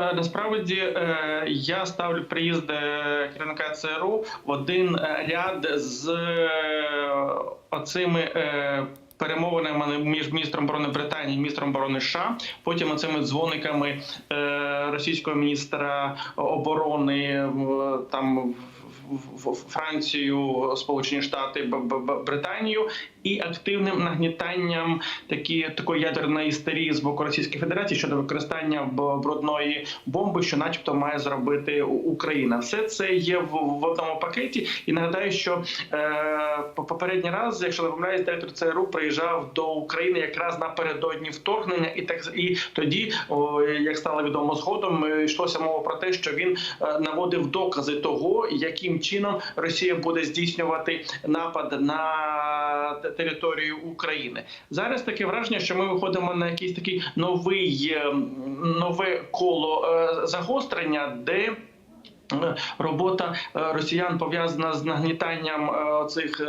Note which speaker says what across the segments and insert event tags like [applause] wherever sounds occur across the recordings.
Speaker 1: Е, Насправді е, я ставлю приїзд е, керівника ЦРУ в один ряд з оцими. Перемовинами між міністром оборони Британії і міністром оборони США, потім оцими дзвониками російського міністра оборони там в Францію, Сполучені Штати, Британію і активним нагнітанням такі такої ядерної істерії з боку Російської Федерації щодо використання брудної бомби, що, начебто, має зробити Україна. Все це є в, в одному пакеті. І нагадаю, що е, по- попередній раз, якщо не помиляюсь, директор ЦРУ приїжджав до України якраз напередодні вторгнення, і так і тоді, о, як стало відомо згодом, е, йшлося мова про те, що він е, наводив докази того, яким чином Росія буде здійснювати напад на територію України. Зараз таке враження, що ми виходимо на якийсь такий новий е, нове коло е, загострення, де Робота е, росіян пов'язана з нагнітанням е, цих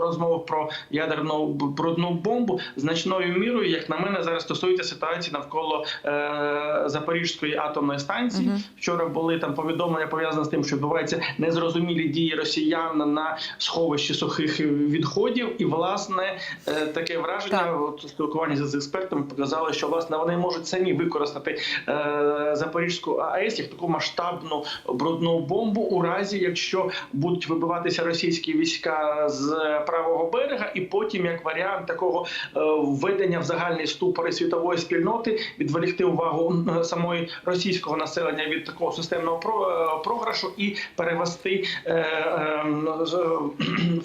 Speaker 1: розмов про ядерну брудну бомбу значною мірою, як на мене, зараз стосується ситуації навколо е, Запорізької атомної станції. Вчора були там повідомлення пов'язані з тим, що відбуваються незрозумілі дії росіян на сховищі сухих відходів, і власне е, таке враження от спілкування з експертами показало, що власне вони можуть самі використати е, Запорізьку АЕС як таку масштабну брудну бомбу, у разі якщо будуть вибиватися російські війська з правого берега, і потім, як варіант такого е, введення в загальний ступор світової спільноти, відволікти увагу самої російського населення від такого системного е, програшу і перевести е,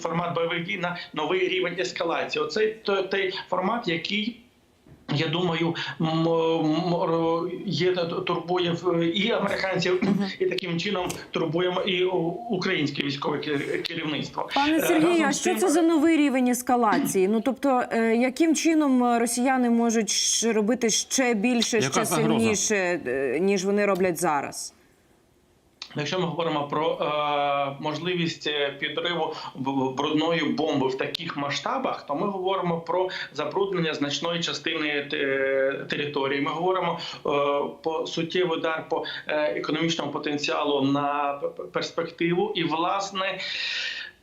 Speaker 1: [clears throat] формат бойових дій на новий рівень ескалації. Оцей той формат, який. Я думаю, є турбує і американців, і таким чином турбуємо і українське військове ке- керівництво.
Speaker 2: Пане
Speaker 1: Е,
Speaker 2: Сергію, а що це за новий рівень ескалації? Ну тобто, е, яким чином е, росіяни можуть робити ще більше,
Speaker 3: Яка
Speaker 2: ще сильніше, ніж вони роблять зараз?
Speaker 1: Якщо ми говоримо про е, можливість е, підриву брудної бомби в таких масштабах, то ми говоримо про забруднення значної частини території. Ми говоримо е, по суттєвий удар по е, економічному потенціалу на перспективу, і власне.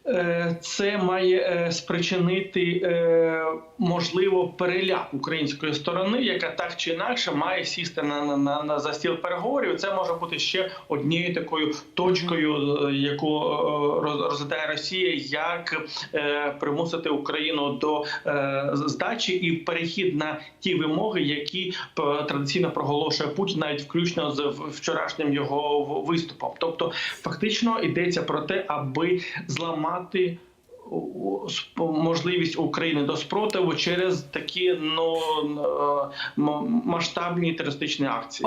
Speaker 1: Е, Це має е, спричинити е, можливо переляк української сторони, яка так чи інакше має сісти на, на, на, на за стіл переговорів. Це може бути ще однією такою точкою, яку розглядає Росія, як примусити Україну до здачі і перехід на ті вимоги, які традиційно проголошує Путін, навіть включно з вчорашнім його виступом. Тобто, фактично йдеться про те, аби зламати у- можливість України до спротиву через такі ну масштабні терористичні акції.